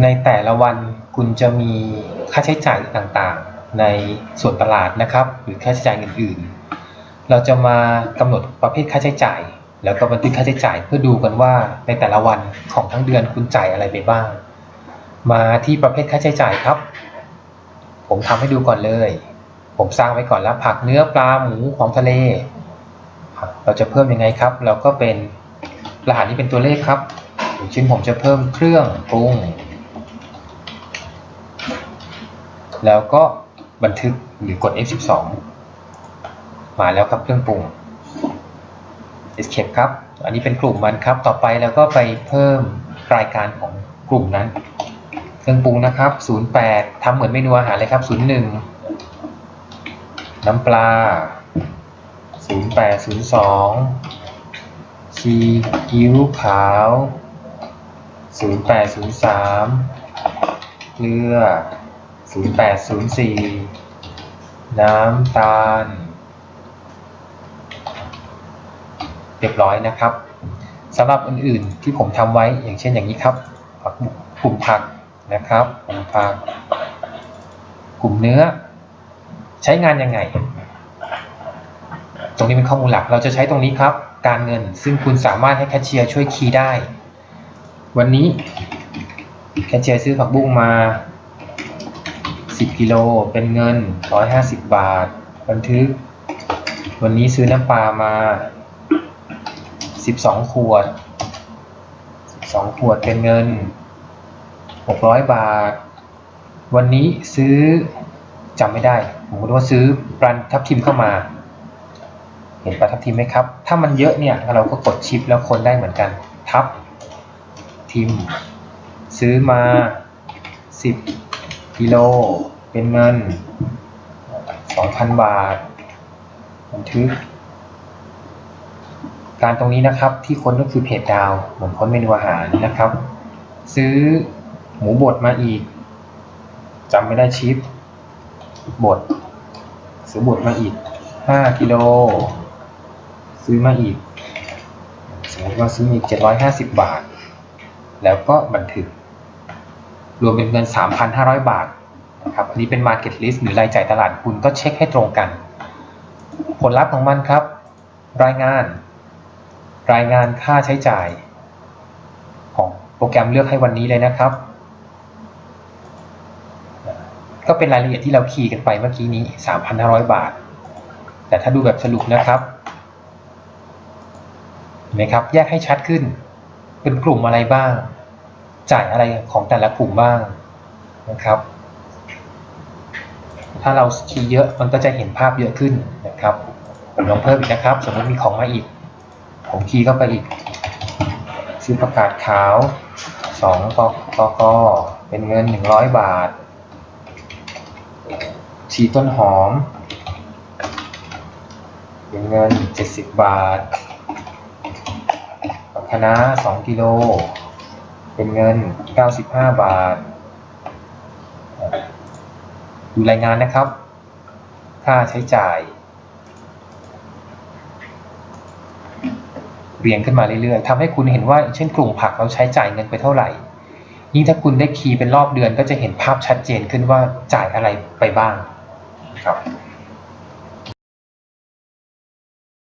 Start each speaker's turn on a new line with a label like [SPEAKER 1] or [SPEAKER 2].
[SPEAKER 1] ในแต่ละวันคุณจะมีค่าใช้จ่ายต่างๆ ในส่วนตลาดนะครับ หรือค่าใช้จ่ายอื่นๆ เราจะมากำหนดประเภทค่าใช้จ่าย แล้วก็บันทึกค่าใช้จ่ายเพื่อดูกันว่าในแต่ละวันของทั้งเดือนคุณจ่ายอะไรไปบ้าง มาที่ประเภทค่าใช้จ่ายครับ ผมทำให้ดูก่อนเลย ผมสร้างไว้ก่อนแล้วผักเนื้อปลาหมูของทะเล เราจะเพิ่มยังไงครับ เราก็เป็นรหัสนี้เป็นตัวเลขครับอย่างเช่นผมจะเพิ่มเครื่องปรุง แล้วก็บันทึกหรือกด F12 มาแล้วครับเครื่องปรุง Escape ครับ อันนี้เป็นกลุ่มมันครับ ต่อไปเราก็ไปเพิ่มรายการของกลุ่มนั้น เครื่องปรุงนะครับ 08ทำเหมือนเมนูอาหารเลยครับ 01 น้ำปลา 0802ชีอิ๊วขาว 0803 เกลือ 0804 น้ำตาล เรียบร้อยนะครับสำหรับอื่นๆที่ผมทำไว้อย่างเช่นอย่างนี้ครับผักกลุ่มผักนะครับกลุ่มผักกลุ่มเนื้อ ใช้งานยังไง ตรงนี้เป็นข้อมูลหลักเราจะใช้ตรงนี้ครับ การเงินซึ่งคุณสามารถให้แคชเชียร์ช่วยคีย์ได้ วันนี้แคชเชียร์ซื้อผักบุ้งมา 10กิโลเป็นเงิน 150 บาท บันทึก วันนี้ซื้อน้ำปลามา 12 ขวด 12 ขวดเป็นเงิน 600 บาท วันนี้ซื้อจำไม่ได้ ผมคิดว่าซื้อปลาทับทิมเข้ามา เห็นปลาทับทิมไหมครับ ถ้ามันเยอะเนี่ยเราก็กดชิปแล้วคนได้เหมือนกัน ทับทิม ซื้อมา 10 กิโล เป็นเงิน 2,000 บาท บันทึก การตรงนี้นะครับที่ค้นก็คือเพจดาวเหมือนค้นเมนูอาหารนะครับ ซื้อหมูบดมาอีกจำไม่ได้ชิปบดซื้อบดมาอีก 5 กิโล ซื้อมาอีก สมมติว่าซื้อมาอีก 750 บาท แล้วก็บันทึก รวมเป็นเงิน 3,500 บาทนะครับอันนี้เป็น Market List หรือรายจ่ายตลาดคุณก็เช็คให้ตรงกัน ผลลัพธ์ของมันครับ รายงาน รายงานค่าใช้จ่าย ของโปรแกรมเลือกให้วันนี้เลยนะครับ ก็เป็นรายละเอียดที่เราคีย์กันไปเมื่อกี้นี้ 3,500 บาท แต่ถ้าดูแบบสรุปนะครับเห็นไหมครับ แยกให้ชัดขึ้น เป็นกลุ่มอะไรบ้าง จ่ายอะไรของแต่ละกลุ่มบ้างนะครับ ถ้าเราคีย์เยอะมันก็จะเห็นภาพเยอะขึ้นนะครับผมลองเพิ่มอีกนะครับ สมมติมีของมาอีก ผมคีย์เข้าไปอีกซื้อประกาศขาว2กกกเป็นเงิน 100 บาท ชีต้นหอม เป็นเงิน 70 บาทผักคะน้า2กิโล เป็นเงิน 95 บาท ดูรายงานนะครับ ค่าใช้จ่าย เรียงขึ้นมาเรื่อยๆทำให้คุณเห็นว่าเช่นกลุ่มผักเราใช้จ่ายเงินไปเท่าไหร่ ยิ่งถ้าคุณได้คีย์เป็นรอบเดือนก็จะเห็นภาพชัดเจนขึ้นว่าจ่ายอะไรไปบ้างครับ